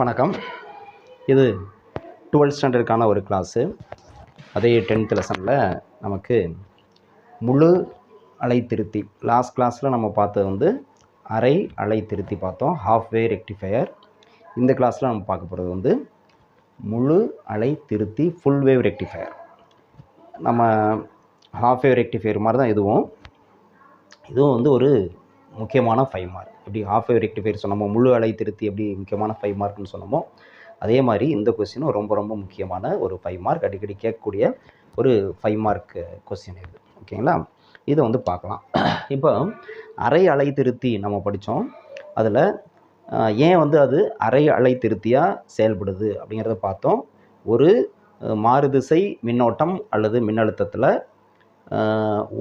வணக்கம். இது டுவெல்த் ஸ்டாண்டர்டுக்கான ஒரு கிளாஸு. அதே டென்த் லெசனில் நமக்கு முழு அலை திருத்தி லாஸ்ட் கிளாஸில் நம்ம பார்த்தது வந்து அரை அலை திருத்தி பார்த்தோம் ஹாஃப் வே ரெக்டிஃபையர் இந்த கிளாஸில் நம்ம பார்க்க போகிறது வந்து முழு அலை திருத்தி ஃபுல் வேவ் ரெக்டிஃபையர் நம்ம ஹாஃப் வேவ் ரெக்டிஃபையர் மாதிரி தான் இதுவும். இதுவும் வந்து ஒரு முக்கியமான ஃபைவ் மார்க் எப்படி ஹாஃப் வேவ் ரெக்டிஃபையர் சொன்னோமோ முழு அலை திருத்தி எப்படி முக்கியமான ஃபைவ் மார்க்னு சொன்னோமோ அதே மாதிரி இந்த கொஸ்டினும் ரொம்ப ரொம்ப முக்கியமான ஒரு ஃபைவ் மார்க் அடிக்கடி கேட்கக்கூடிய ஒரு ஃபைவ் மார்க் கொஸ்டின் இது. ஓகேங்களா இதை வந்து பார்க்கலாம். இப்போ அரை அலை திருத்தி நம்ம படித்தோம் அதில் ஏன் வந்து அது அரை அலை திருத்தியாக செயல்படுது அப்படிங்கிறத பார்த்தோம். ஒரு மாறுதிசை மின்னோட்டம் அல்லது மின்னழுத்தத்தில்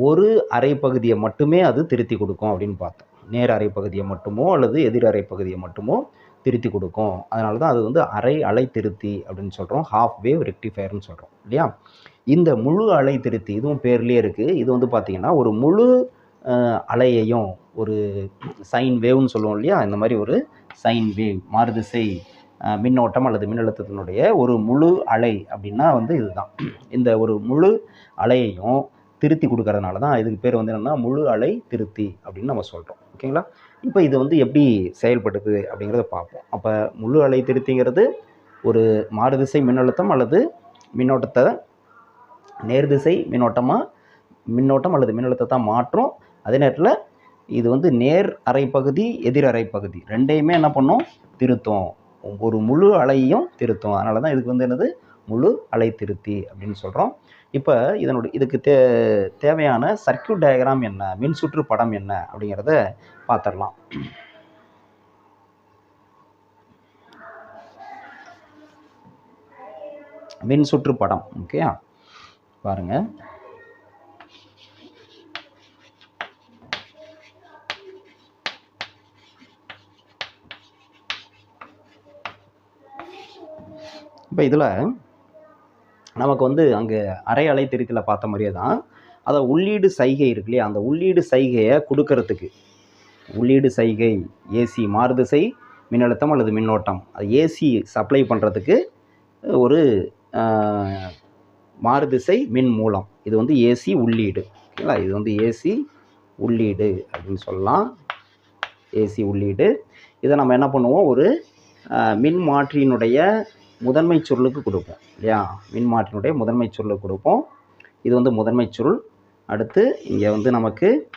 ஒரு அரை பகுதியை மட்டுமே அது திருத்தி கொடுக்கும் அப்படின்னு பார்த்தோம். நேர் அரை பகுதியை மட்டுமோ அல்லது எதிர் அரை பகுதியை மட்டுமோ திருத்தி கொடுக்கும். அதனால தான் அது வந்து அரை அலை திருத்தி அப்படின்னு சொல்கிறோம் ஹாஃப் வேவ் ரெக்டிஃபயர்னு சொல்கிறோம் இல்லையா? இந்த முழு அலை திருத்தி இதுவும் பேர்லேயே இருக்குது இது வந்து பார்த்திங்கன்னா ஒரு முழு அலையையும் ஒரு சைன் வேவ்னு சொல்லுவோம் இல்லையா? இந்த மாதிரி ஒரு சைன் வேவ் மாறுதிசை மின்னோட்டம் அல்லது மின்னழுத்தத்தினுடைய ஒரு முழு அலை அப்படின்னா வந்து இதுதான். இந்த ஒரு முழு அலையையும் திருத்தி கொடுக்கறதுனால தான் இதுக்கு பேர் வந்து என்னென்னா முழு அலை திருத்தி அப்படின்னு நம்ம சொல்கிறோம் ஓகேங்களா இப்போ இது வந்து எப்படி செயல்படுது அப்படிங்கிறத பார்ப்போம். அப்போ முழு அலை திருத்திங்கிறது ஒரு மாறுதிசை மின்னழுத்தம் அல்லது மின்னோட்டத்தை நேர்திசை மின்னோட்டமாக மின்னோட்டம் அல்லது மின்னழுத்தத்தை மாற்றும். அதே நேரத்தில் இது வந்து நேர் அரை பகுதி எதிர் அரைப்பகுதி பகுதி ரெண்டையுமே என்ன பண்ணும்? திருத்தும். ஒரு முழு அலையையும் திருத்தும். அதனால தான் இதுக்கு வந்து என்னது? முழு அலை திருத்தி அப்படின்னு சொல்கிறோம் இப்போ இதனுடைய இதுக்கு தே தேவையான சர்க்யூட் டயக்ராம் என்ன? மின்சுற்று படம் என்ன? அப்படிங்கிறத பார்த்துடலாம் மின்சுற்று படம் ஓகேயா பாருங்க. இப்போ இதில் நமக்கு வந்து அங்கே அரை அலை திருத்தியில் பார்த்த மாதிரியே தான். அதை உள்ளீடு சைகை இருக்கு இல்லையா? அந்த உள்ளீடு சைகையை கொடுக்கறதுக்கு உள்ளீடு சைகை ஏசி மாறுதிசை மின்னழுத்தம் அல்லது மின்னோட்டம். அது ஏசி சப்ளை பண்ணுறதுக்கு ஒரு மாறுதிசை மின் மூலம். இது வந்து ஏசி உள்ளீடு. ஓகேங்களா இது வந்து ஏசி உள்ளீடு அப்படின்னு சொல்லலாம். ஏசி உள்ளீடு. இதை நம்ம என்ன பண்ணுவோம்? ஒரு மின் மாற்றியினுடைய முதன்மை சுருளுக்கு கொடுப்போம் இல்லையா? மின்மாற்றினுடைய முதன்மை சுருளுக்கு கொடுப்போம். இது வந்து முதன்மை சுருள். அடுத்து இங்கே வந்து நமக்கு